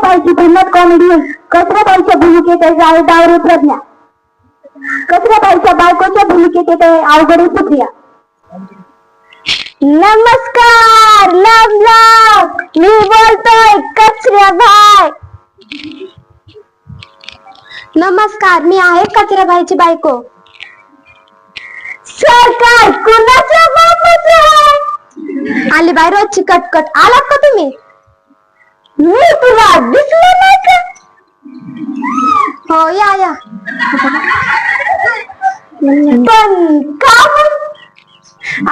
कचऱ्याबाईची भिन्नत comedy कचऱ्याबाईच्या भूमिकेत आहे प्रज्ञा. कचऱ्याबाईच्या बायकोच्या भूमिकेत येते अवघड सुप्रिया. नमस्कार लव लव. मी बोलतोय कचऱ्याबाई नमस्कार मी आहे कचऱ्याबाईची बायको. सरकार कुणाच्या बापाचं आहे आली बाई रोजची कटकट. आलात का तुम्ही? मी तुला दिसलं नाही का? हो या या. पण का?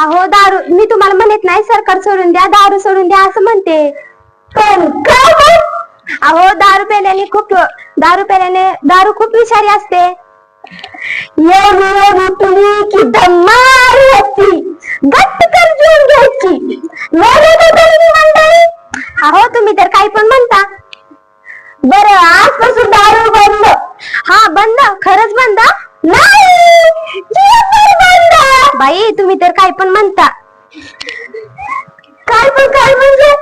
अहो दारू मी तुम्हाला म्हणत नाही सरकार सोडून द्या दारू सोडून द्या असं म्हणते. पण का? अहो दारू पेल्याने खूप दारू पेल्याने दारू खूप विषारी असते. एवढी एवढी तुझी की धम्मार होती. गट्ट कर घेऊन घ्यायची. मंडळी अहो तुम्ही तर काही पण म्हणता. बर आजपासून दारू बंद. हा बंद? खरंच बंद? नाही! बंद! बाई तुम्ही तर काही पण म्हणता. काय पण काय म्हणजे?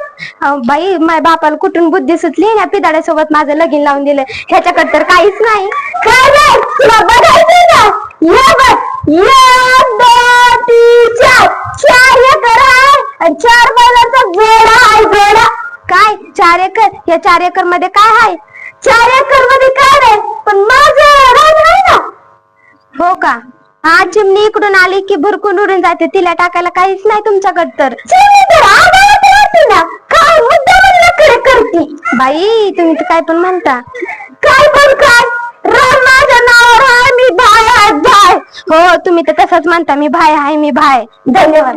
बाई माझ्या बापाला कुठून बुद्धी सुचली? ना पिदाड्यासोबत माझं लगीन लावून दिलं. ह्याच्याकडे तर काहीच नाही. काय नाही तुला बघायचं ये बघ. एक दोन तीन चार चार एकर चार बैलाचा जोडा आहे जोडा काय चार एकर या चार एकरमध्ये काय आहे? चार एकरमध्ये काय नाही पण माझं रान आहे ना. हो का? हा चिमणी इकडून आली की भरकून उडून जाते. तिला टाकायला काहीच नाही तुमच्याकडे तर. चिमणी तर राहते ना. काय करते? बाई तुम्ही तर काय पण म्हणता. काय पण काय? राम माझ्या नावावर आहे मी भाय आहे भाय. हो तुम्ही तर तसंच म्हणता. मी भाय आहे मी भाय. धन्यवाद.